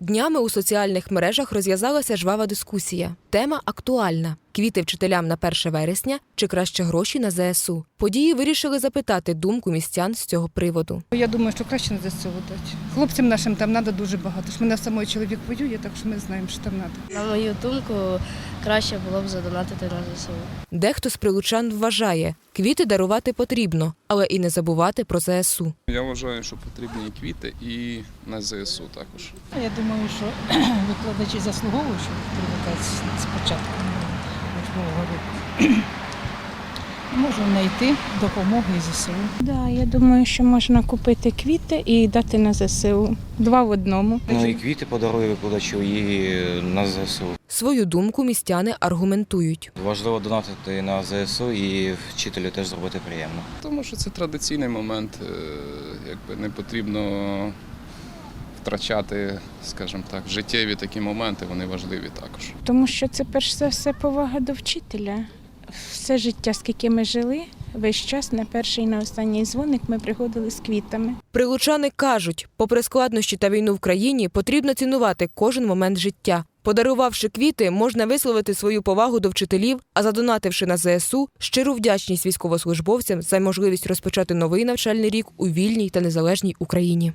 Днями у соціальних мережах розв'язалася жвава дискусія. Тема актуальна: квіти вчителям на 1 вересня чи краще гроші на ЗСУ. Події вирішили запитати думку містян з цього приводу. Я думаю, що краще на ЗСУ дати. Хлопцям нашим там треба дуже багато. Ж мене самий чоловік воює, так що ми знаємо, що там треба. На мою думку, краще було б задонатити на ЗСУ. Дехто з прилучан вважає, квіти дарувати потрібно, але і не забувати про ЗСУ. Я вважаю, що потрібні і квіти, і на ЗСУ також. Я думаю, що викладачі заслуговують, щоб привітати спочатку учбового. Можу знайти допомогу і ЗСУ. Да, я думаю, що можна купити квіти і дати на ЗСУ. Два в одному. Ну і квіти подарую викладачу, і на ЗСУ. Свою думку містяни аргументують. Важливо донатити на ЗСУ і вчителю теж зробити приємно. Тому що це традиційний момент, е, якби не потрібно втрачати, скажімо так, життєві такі моменти, вони важливі також. Тому що це перш за все повага до вчителя. Все життя, скільки ми жили, весь час на перший і на останній дзвоник ми приходили з квітами. Прилучани кажуть, попри складнощі та війну в країні, потрібно цінувати кожен момент життя. Подарувавши квіти, можна висловити свою повагу до вчителів, а задонативши на ЗСУ, щиру вдячність військовослужбовцям за можливість розпочати новий навчальний рік у вільній та незалежній Україні.